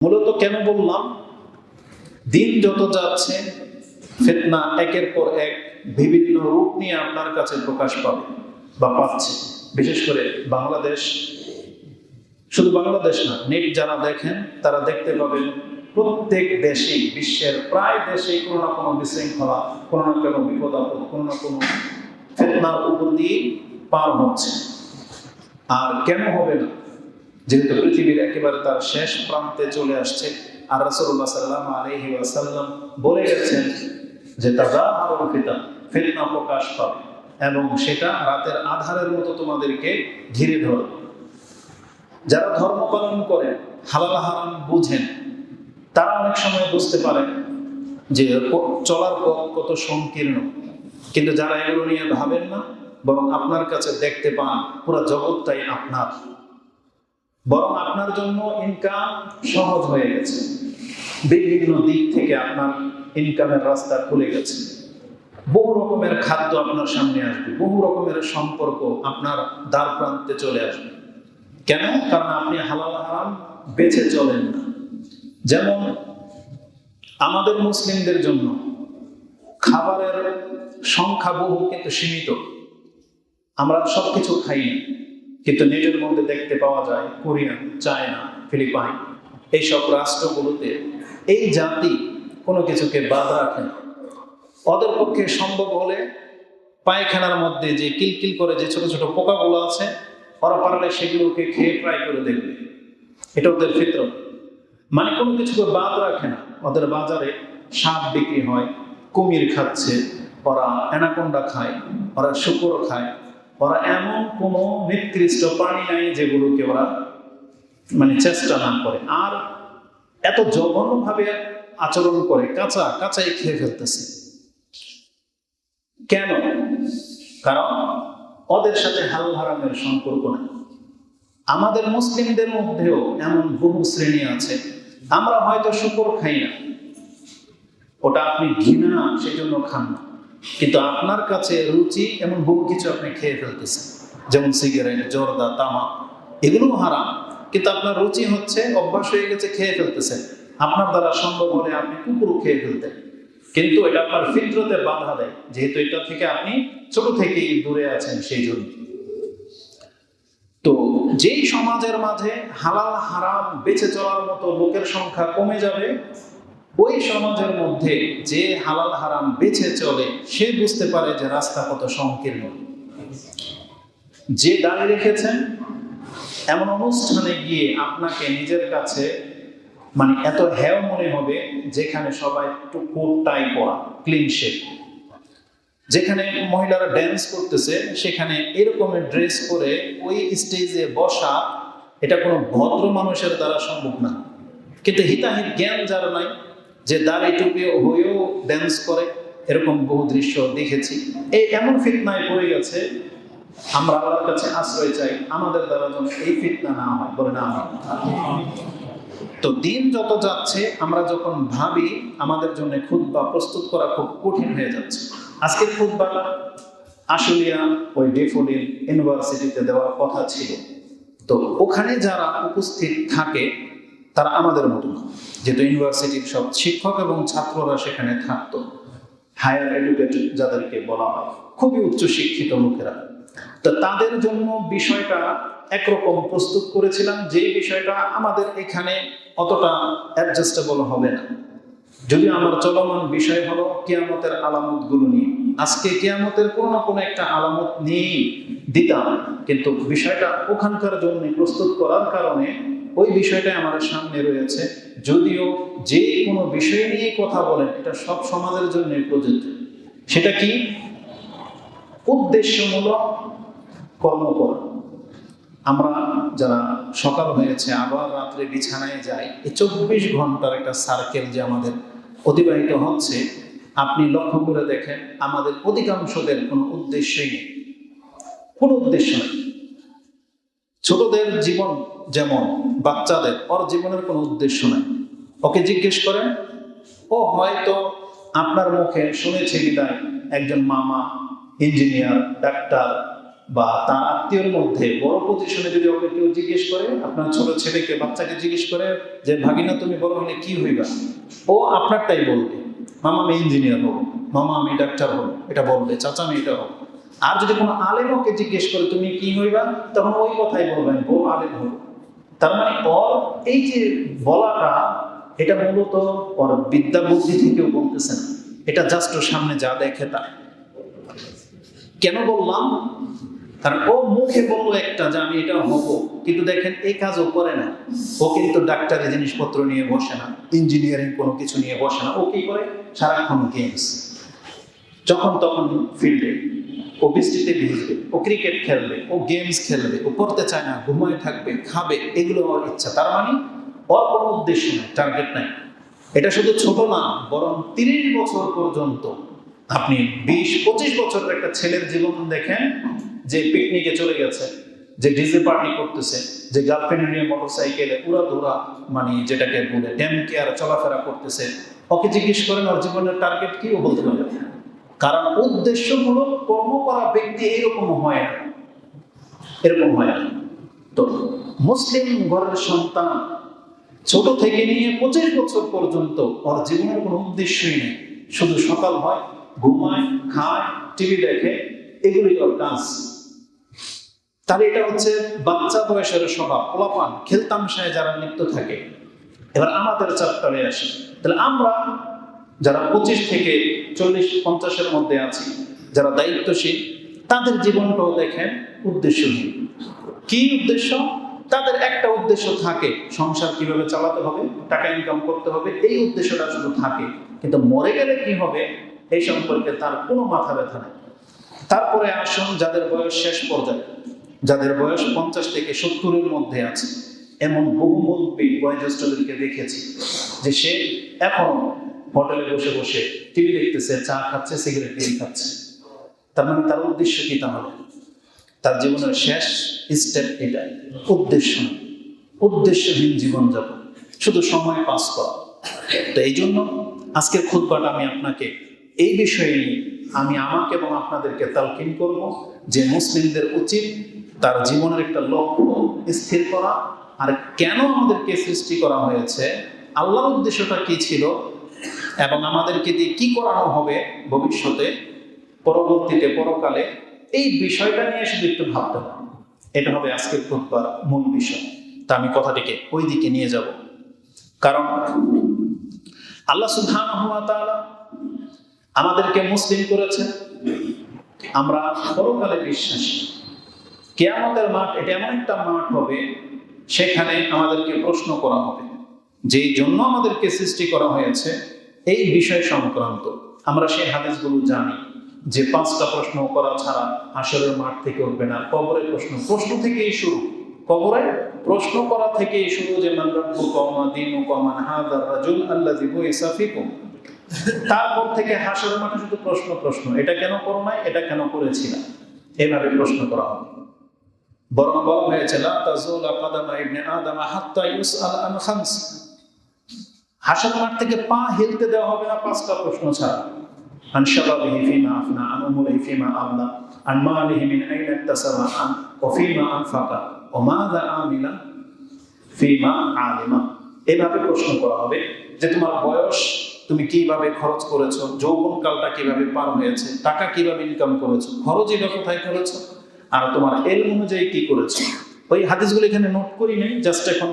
মূলত কেন বললাম? দিন যত যাচ্ছে, ফেতনা একের পর এক বিভিন্ন রূপ নিয়ে আপনার কাছে প্রকাশ পাবে বা পাচ্ছে। বিশেষ করে বাংলাদেশ, শুধু বাংলাদেশ না, নেট যারা দেখেন, তারা দেখতে পাবেন প্রত্যেক দেশেই, বিশ্বের প্রায় দেশেই কোনো না কোনো বিশৃঙ্খলা, কোনো না কোনো বিপদ আপদ, কোনো না কোনো ফেতনার উপর দিয়ে পার হচ্ছে। আর কেন হবে না? যেহেতু পৃথিবীর একেবারে তার শেষ প্রান্তে চলে আসছে, আর রাসূলুল্লাহ সাল্লাল্লাহু আলাইহি ওয়াসাল্লাম বলে গেছেন যে তাজা ফিতা ফিতনা প্রকাশ পাবে এবং সেটা রাতের আধারের মতো তোমাদেরকে ঘিরে ধরবে। যারা ধর্ম পালন করেন, হালাল হারাম বুঝেন, তারা অনেক সময় বুঝতে পারেন যে চলার পথ কত সংকীর্ণ। কিন্তু যারা এগুলো নিয়ে ভাবেন না, বরং আপনার কাছে দেখতে পান, পুরো জগৎটাই আপনার। বরং আপনার জন্য ইনকাম সহজ হয়ে গেছে। বিভিন্ন দিক থেকে আপনার ইনকামের রাস্তা খুলে গেছে। বহু রকমের খাদ্য আপনার সামনে আসবে, বহু রকমের সম্পর্ক আপনার দ্বার প্রান্তে চলে আসবে। কেন? কারণ আপনি হালাল হারাম বেছে চলেন না। যেমন আমাদের মুসলিমদের জন্য খাবারের সংখ্যা বহু কিন্তু সীমিত। আমরা সবকিছু খাই না। কিন্তু নেটের মধ্যে দেখতে পাওয়া যায় কোরিয়ান, চায়না, ফিলিপাইন এইসব রাষ্ট্রগুলোতে এই জাতি কোনো কিছুকে বাদ রাখে না। ওদের পক্ষে সম্ভব হলে পায়খানার মধ্যে যে কিলকিল করে যে ছোট ছোট পোকাগুলো আছে, ওরা পারলে সেগুলোকে খেয়ে ট্রাই করে দেখবে। এটা ওদের ফিত্র মানে কোনো কিছুকে বাদ রাখে না। ওদের বাজারে সাপ বিক্রি হয়, কুমির খাচ্ছে, ওরা অ্যানাকোন্ডা খায়, ওরা শুকর খায়। ওরা এমন কোনো নিকৃষ্ট প্রাণী নাই যেগুলোকে ওরা মানে চেষ্টা না করে। আর এত জঘন্যভাবে আচরণ করে, কাঁচা, কাঁচাই খেয়ে ফেলতেছে। কেন? কারণ ওদের সাথে হাল হারামের সম্পর্ক নেই। আমাদের মুসলিমদের মধ্যেও এমন বহু শ্রেণি আছে। আমরা হয়তো শুকর খাই না। ওটা আপনি ঘৃণা সেই জন্য খান না। কিন্তু আপনার কাছে রুচি এমন বহু কিছু আপনি খেয়ে ফেলতেছেন। যেমন সিগারেট, জর্দা, তামাক, এগুলোও হারাম। কিন্তু আপনার রুচি হচ্ছে, অভ্যাস হয়ে গেছে, খেয়ে ফেলতেছেন। আপনার দ্বারা সম্ভব হলে আপনি কুকুরও খেয়ে ফেলতেন। কিন্তু এটা আপনার ফিত্রতে বাধা দেয়। যেহেতু এটা থেকে আপনি ছোট থেকেই দূরে আছেন সেই জন্য। তো যেই সমাজের মাঝে হালাল, হারাম, বেঁচে চলার মতো লোকের সংখ্যা কমে যাবে ওই সমাজের মধ্যে যে হালাল হারাম বেছে চলে, সে বুঝতে পারে যে রাস্তা কত সংকীর্ণ। যে দাঁড়িয়ে রেখেছেন, এমন অনুষ্ঠানে গিয়ে আপনাকে নিজের কাছে মানে এত হেয় মনে হবে যেখানে সবাই একটু কোট টাই পরা ক্লিন শেপ যেখানে মহিলারা ড্যান্স করতেছে, সেখানে এরকমের ড্রেস করে ওই স্টেজে বসা, এটা কোনো ভদ্র মানুষের দ্বারা সম্ভব না। কিন্তু হিতাহিত জ্ঞান যার নাই যে দাড়ি টুপি হয়েও ড্যান্স করে, এরকম বহু দৃশ্য দেখেছি। এই এমন ফিতনায় পড়ে গেছে, আমরা আল্লাহর কাছে আশ্রয় চাই, আমাদের দ্বারা যেন এই ফিতনা না হয়, বলে না তো দিন যত যাচ্ছে, আমরা যখন ভাবি, আমাদের জন্য খুদ্া প্রস্তুত করা খুব কঠিন হয়ে যাচ্ছে। আজকের খুদ্বাটা আশুলিয়া, ওই ডেফোডিল ইউনিভার্সিটিতে দেওয়ার কথা ছিল। তো ওখানে যারা উপস্থিত থাকে তারা আমাদের মতো না যেহেতু ইউনিভার্সিটির সব শিক্ষক এবং ছাত্ররা সেখানে থাকতো হায়ার এডুকেটেড যাদেরকে বলা হয়, খুবই উচ্চ শিক্ষিত লোকেরা। তা তাদের জন্য বিষয়টা একরকম প্রস্তুত করেছিলাম যে বিষয়টা আমাদের এখানে অতটা অ্যাডজাস্টেবল হবে না। যদি আমার চলমান বিষয় হলো কেয়ামতের আলামতগুলো নিয়ে। আজকে কেয়ামতের কোনো না কোনো একটা আলামত নিয়েই দিতাম, কিন্তু বিষয়টা ওখানকার জন্য প্রস্তুত করার কারণে ওই বিষয়টাই আমাদের সামনে রয়েছে। যদিও যে কোনো বিষয় নিয়ে কথা বলেন, এটা সব সমাজের জন্য প্রযোজ্য। সেটা কি? উদ্দেশ্যমূলক কর্ম করা আমরা যারা সকাল হয়েছে, আবার রাত্রে বিছানায় যাই, এই চব্বিশ ঘণ্টার একটা সার্কেল যে আমাদের অতিবাহিত হচ্ছে, আপনি লক্ষ্য করে দেখেন, আমাদের অধিকাংশদের কোনো উদ্দেশ্যই নেই। কোনো উদ্দেশ্য নেই। ছোটদের জীবন যেমন, বাচ্চাদের, ওর জীবনের কোনো উদ্দেশ্য নেই। ওকে জিজ্ঞেস করেন, ও, হয়তো আপনার মুখে শুনেছে বিদায় একজন মামা, ইঞ্জিনিয়ার, ডাক্তার বা তার আত্মীয়র মধ্যে বড় পজিশনে যদি ওকে কেউ জিজ্ঞেস করে, আপনার ছোট ছেলেকে, বাচ্চাকে জিজ্ঞেস করে যে, ভাগিনা, তুমি বড় হলে কি হইবা? ও আপনারটাই বলবে, মামা, আমি ইঞ্জিনিয়ার হব, মামা, আমি ডাক্তার হব। এটা বলবে, চাচা, আমি এটা হব। আর যদি কোনো আলেম ওকে জিজ্ঞেস করে তুমি কি হইবা, তখন ওই কথাই বলবেন ও আলেম হব তার মানে ওর এই যে বলাটা, এটা মূলত ওর বিদ্যা বুদ্ধি থেকেও বলতেছে না। এটা জাস্ট ওর সামনে যা দেখে তা। কেন বললাম? কারণ ও মুখে বলল একটা যে আমি এটা হব, কিন্তু দেখেন এই কাজও করে না। ও কিন্তু ডাক্তারি জিনিসপত্র নিয়ে বসে না ইঞ্জিনিয়ারিং কোনো কিছু নিয়ে বসে না। ও কি করে? সারাক্ষণ গেমস যখন তখন ফিল্ডে ও বৃষ্টিতে ভিজবে, ও ক্রিকেট খেলবে, ও গেমস খেলবে, ও পড়তে চায় না, ঘুমায় থাকবে, খাবে, এগুলো ওর ইচ্ছা। তার মানে কোনো উদ্দেশ্য নেই টার্গেট নাই। এটা শুধু ছোট না, বরং তিরিশ বছর পর্যন্ত আপনি বিশ, পঁচিশ বছরের একটা ছেলের জীবন দেখেন যে পিকনিকে চলে গেছে, যে ডিজে পার্টি করতেছে, যে গার্লফ্রেন্ড নিয়ে মোটর সাইকেলে উড়া ধুরা মানে যেটাকে বলে ড্যাম কেয়ার চলাফেরা করতেছে। ওকে জিজ্ঞেস করেন, ওর জীবনের টার্গেট কি? ও বলতে পারবে। কারণ উদ্দেশ্যমূলক কর্ম করা ব্যক্তি এরকম হয় না। এরকম হয় না। তো মুসলিম ঘরের সন্তান ছোট থেকে নিয়ে পঁচিশ বছর পর্যন্ত ওর জীবনের কোনো উদ্দেশ্যই নেই। শুধু সকাল হয়, ঘুমায়, খায়, টিভি দেখে, এগুলোই ওর কাজ। তাহলে এটা হচ্ছে বাচ্চা বয়সের স্বভাব, পোলাপান, খেলতামশায় যারা লিপ্ত থাকে। এবার আমাদের চাপ্টারে আসে। তাহলে আমরা যারা পঁচিশ থেকে চল্লিশ, পঞ্চাশের মধ্যে আছি, যারা দায়িত্বশীল, তাদের জীবনটাও দেখেন উদ্দেশ্যহীন। কি উদ্দেশ্য? তাদের একটা উদ্দেশ্য থাকে, সংসার কীভাবে চালাতে হবে, টাকা ইনকাম করতে হবে, এই উদ্দেশ্যটা শুধু থাকে। কিন্তু মরে গেলে কি হবে? এই সম্পর্কে তার কোনো মাথা ব্যথা নেই। তারপরে আসুন, যাদের বয়স শেষ পর্যায়ে, যাদের বয়স পঞ্চাশ থেকে সত্তরের মধ্যে আছে, এমন বহু মুরব্বী বয়োজ্যেষ্ঠদেরকে দেখেছি, যে সে এখনও হোটেলে বসে বসে টিভি দেখতেছে, চা খাচ্ছে, সিগারেট টিভি খাচ্ছে। তার মানে তার উদ্দেশ্য কি তাহলে? তার জীবনের শেষ স্টেপ এটা উদ্দেশ্য। উদ্দেশ্যহীন জীবনযাপন। শুধু সময় পাস করা। তো এই জন্য আজকের খুদবাটা আমি আপনাকে এই বিষয়ে নিয়ে আমি আমাকে এবং আপনাদেরকে তালকিন করব যে মুসলিমদের উচিত তার জীবনের একটা লক্ষ্য স্থির করা। আর কেন আমাদেরকে সৃষ্টি করা হয়েছে? আল্লাহর উদ্দেশ্যটা কি ছিল? এবং আমাদেরকে দিয়ে কি করানো হবে ভবিষ্যতে, পরবর্তীতে, পরকালে, এই বিষয়টা নিয়ে শুধু একটু ভাবতে হবে। এটা হবে আজকের খুতবার মূল বিষয়। তা আমি কথাটিকে ওই দিকে নিয়ে যাব। কারণ আল্লাহ তাআলা আমাদেরকে মুসলিম করেছেন। আমরা পরকালে বিশ্বাসী। কেয়ামতের মাঠ, এটা এমন একটা মাঠ হবে, সেখানে আমাদেরকে প্রশ্ন করা হবে যেই জন্য আমাদেরকে সৃষ্টি করা হয়েছে এই বিষয় সংক্রান্ত আমরা সেই হাদিসগুলো জানি যে পাঁচটা প্রশ্ন করা ছাড়া আসরের মাঠ থেকে উঠবে না, কবরের প্রশ্ন। প্রশ্ন থেকেই শুরু। কবরে প্রশ্ন করা থেকেই শুরু যে তারপর থেকে হাসরের মাঠে শুধু প্রশ্ন প্রশ্ন। এটা কেন করো নাই? এটা কেন করেছিলাম এভাবে প্রশ্ন করা হবে। বরং বলা হয়েছে হাসর মাঠ থেকে পা হেলতে দেওয়া হবে না পাঁচটা প্রশ্ন ছাড়া عن شبابه فيما أفنى عن أموره فيما أمضى عن ماله من أين اكتسب عن وفيما أنفق وماذا عمل فيما علم এভাবে প্রশ্ন করা হবে যে তোমার বয়স তুমি কিভাবে খরচ করেছো যৌবনকালটা কিভাবে পার হয়েছে টাকা কিভাবে ইনকাম করেছো খরচই বা কোথায় করেছো আর তোমার এল অনুযায়ী কি করেছো ওই হাদিসগুলো এখানে নোট করি নেই জাস্ট এখন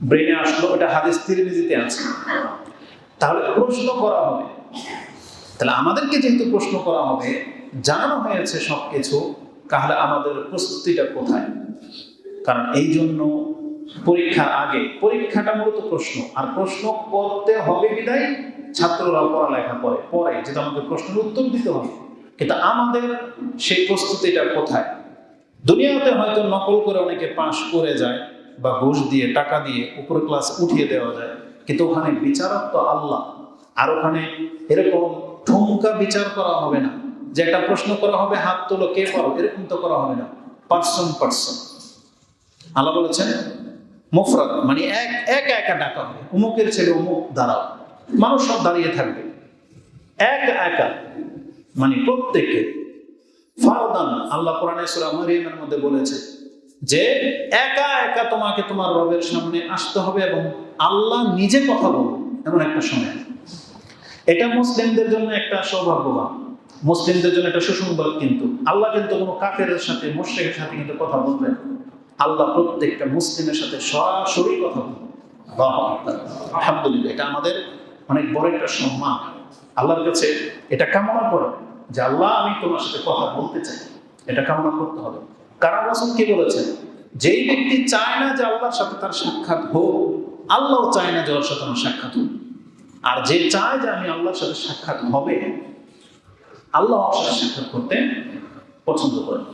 ব্রেনে আসলো ওটা হাদিস তিরমিজিতে আছে। তাহলে প্রশ্ন করা হবে, তাহলে আমাদেরকে যেহেতু প্রশ্ন করা হবে, জানানো হয়েছে সবকিছু, তাহলে আমাদের প্রস্তুতিটা কোথায়? কারণ এই জন্য পরীক্ষার আগে, পরীক্ষাটা মূলত প্রশ্ন, আর প্রশ্ন করতে হবে বিদায় ছাত্ররা পড়ালেখা করে পরে যেটা আমাদের প্রশ্নের উত্তর দিতে হবে। কিন্তু আমাদের সেই প্রস্তুতিটা কোথায়? দুনিয়াতে হয়তো নকল করে অনেকে পাশ করে যায় বা ঘুষ দিয়ে, টাকা দিয়ে উপরে ক্লাস উঠিয়ে দেওয়া যায়। কিন্তু ওখানে বিচারক তো আল্লাহ। আর ওখানে এরকম ঠুমকা বিচার করা হবে না। যে একটা প্রশ্ন করা হবে, হাত তোলো, কে পারো? এরকম তো করা হবে না। পার্সন পার্সন আল্লাহ বলেছেন, মুফরাদ মানে এক এক একা ডাকা হবে। অমুকের ছেলে অমুক দাঁড়াও। মানুষ সব দাঁড়িয়ে থাকবে। এক একা। মানে প্রত্যেকে ফারদান, আল্লাহ কোরআনে সূরা মারিয়ামের মধ্যে বলেছে যে একা একা তোমাকে তোমার রবের সামনে আসতে হবে এবং আল্লাহ নিজে কথা বলবে, এমন একটা সময়। এটা মুসলিমদের জন্য একটা সৌভাগ্যবান। মুসলিমদের জন্য একটা সুসংবাদ কিন্তু। আল্লাহ কিন্তু কোনো কাফের সাথে, মুশ্রিকের সাথে কিন্তু কথা বলবেন। আল্লাহ প্রত্যেকটা মুসলিমের সাথে সরাসরি কথা বলবেন। আলহামদুলিল্লাহ, এটা আমাদের অনেক বড় একটা সম্মান। আল্লাহর কাছে এটা কামনা করো যে, আল্লাহ আমি তোমার সাথে কথা বলতে চাই। এটা কামনা করতে হবে। কারণ রাসূল কি বলেছেন? যেই ব্যক্তি চায় না যে আল্লাহর সাথে তার সাক্ষাৎ হোক আল্লাহ চায় না যে ওর সাথে আমার সাক্ষাৎ হোক। আর যে চায় যে আমি আল্লাহর সাথে সাক্ষাৎ হবে, আল্লাহ সাথে সাক্ষাৎ করতে পছন্দ করেন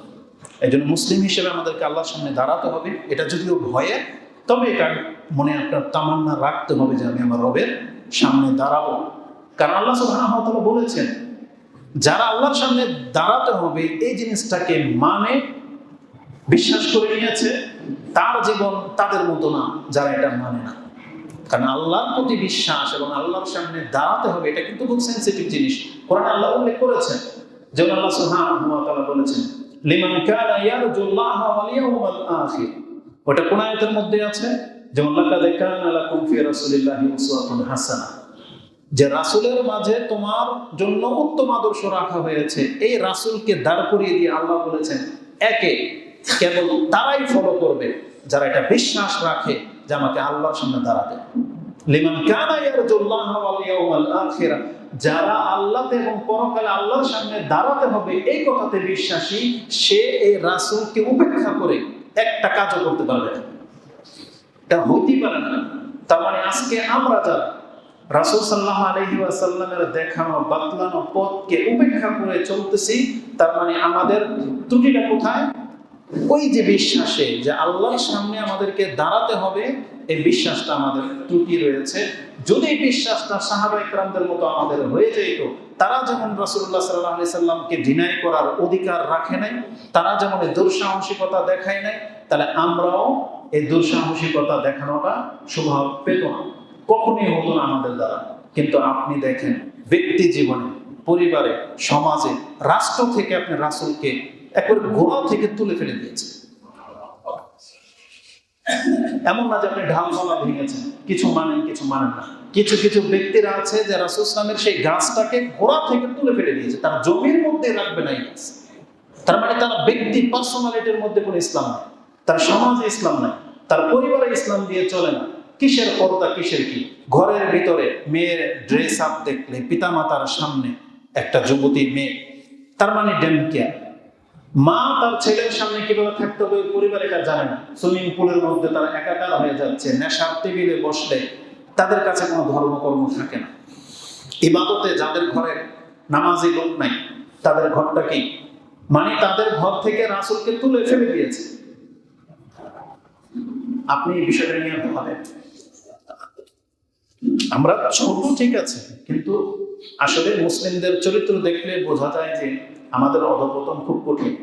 এই জন্য মুসলিম হিসেবে আমাদেরকে আল্লাহর সামনে দাঁড়াতে হবে। এটা যদিও ভয়ে, তবে এটা মনে একটা তামান্না রাখতে হবে যে আমি আমার রবের সামনে দাঁড়াবো। কারণ আল্লাহ ওয়া বলেছেন, যারা আল্লাহর সামনে দাঁড়াতে হবে, এই জিনিসটাকে মানে বিশ্বাস করে নিয়েছে, তার জীবন তাদের মতো না, যারা এটা মানে না। কারণ আল্লাহর প্রতি বিশ্বাস এবং আল্লাহর সামনে দাঁড়াতে হবে, এটা কিন্তু খুব সেন্সিটিভ জিনিস। কোরআন আল্লাহ উল্লেখ করেছেন, যেমন আল্লাহ সুবহানাহু ওয়া বলেছেন, লিমান কানা ইয়ারজুল্লাহ ওয়াল ইয়াউমাল আখির। ওটা কোন আয়াতের মধ্যে আছে? যেমন, লাকাদ কানা লাকুম ফি রাসূলিল্লাহি উসওয়াতুন হাসানাহ যে রাসূলের মাঝে তোমার জন্য উত্তম আদর্শ রাখা হয়েছে, এই রাসূলকে দাঁড় করিয়ে দিয়ে আল্লাহ বলেছেন, একে কেবল তারাই ফলো করবে, যারা এটা বিশ্বাস রাখে যে আমাকে আল্লাহর সামনে দাঁড়াতে। লিমান কানা ইয়ারজুল্লাহ ওয়াল আখিরা, যারা আল্লাহতে এবং পরকালে আল্লাহর সামনে দাঁড়াতে হবে, এই কথাতে বিশ্বাসী, সে এই রাসূলকে উপেক্ষা করে একটা কাজও করতে পারবে না। এটা হইতেই পারে না। তার মানে আজকে আমরা যারা রাসূল সাল্লাহ আলহি ওয়াসাল্লামের দেখানো, বাতলানো পথকে উপেক্ষা করে চলতেছি, তার মানে আমাদের ত্রুটিটা কোথায়? ওই যে বিশ্বাসে যে আল্লাহর সামনে আমাদেরকে দাঁড়াতে হবে, এই বিশ্বাসটা আমাদের ত্রুটি রয়েছে। যদি বিশ্বাসটা সাহাবা ইকরামদের মতো আমাদের হয়ে যেত, তারা যেমন রাসূলুল্লাহ সাল্লাল্লাহু আলাইহি সাল্লামকে ডিনাই করার অধিকার রাখে নাই, তারা যেমন এই দুঃসাহসিকতা দেখায় নাই, তাহলে আমরাও এই দুঃসাহসিকতা দেখানোটা স্বভাব পেত না। কখনই হতো না আমাদের দ্বারা। কিন্তু আপনি দেখেন, ব্যক্তি জীবনে, পরিবারে, সমাজে, রাষ্ট্র থেকে আপনি রাসূলকে একবার গোড়া থেকে তুলে ফেলে দিয়েছে। এমন না যে আপনি ঢাল ঢালমালা ভেঙেছেন। কিছু মানেন কিছু মানেন না। কিছু কিছু ব্যক্তিরা আছে যে রাসূল ইসলামের সেই গাছটাকে গোড়া থেকে তুলে ফেলে দিয়েছে। তার জমির মধ্যে রাখবে না তার মানে তার ব্যক্তি পার্সোনালিটির মধ্যে কোনো ইসলাম নাই। তার সমাজে ইসলাম নাই। তার পরিবারে ইসলাম দিয়ে চলে না। কিসের পর্দা, কিসের কি? ঘরের ভিতরে মেয়ের ড্রেস আপ দেখলে পিতামাতার সামনে একটা যুবতী মেয়ে। তার মানে ডেমকেয়ার মা তার ছেলের সামনে কীভাবে থাকতে হবে পরিবারে কাজ জানে না। সুইমিং পুলের মধ্যে তারা একাকার হয়ে যাচ্ছে, নেশার টেবিলে বসলে তাদের কাছে কোনো ধর্মকর্ম থাকে না। ইবাদতে যাদের ঘরে নামাজি লোক নাই, তাদের ঘরটা কি? মানে তাদের ঘর থেকে রাসুলকে তুলে ফেলে দিয়েছে। আপনি এই বিষয়টা নিয়ে ভাবেন। আমরা ছোট ঠিক আছে, কিন্তু আসলে মুসলিমদের চরিত্র দেখলে বোঝা যায় যে আমাদের অধপতন খুব কঠিন।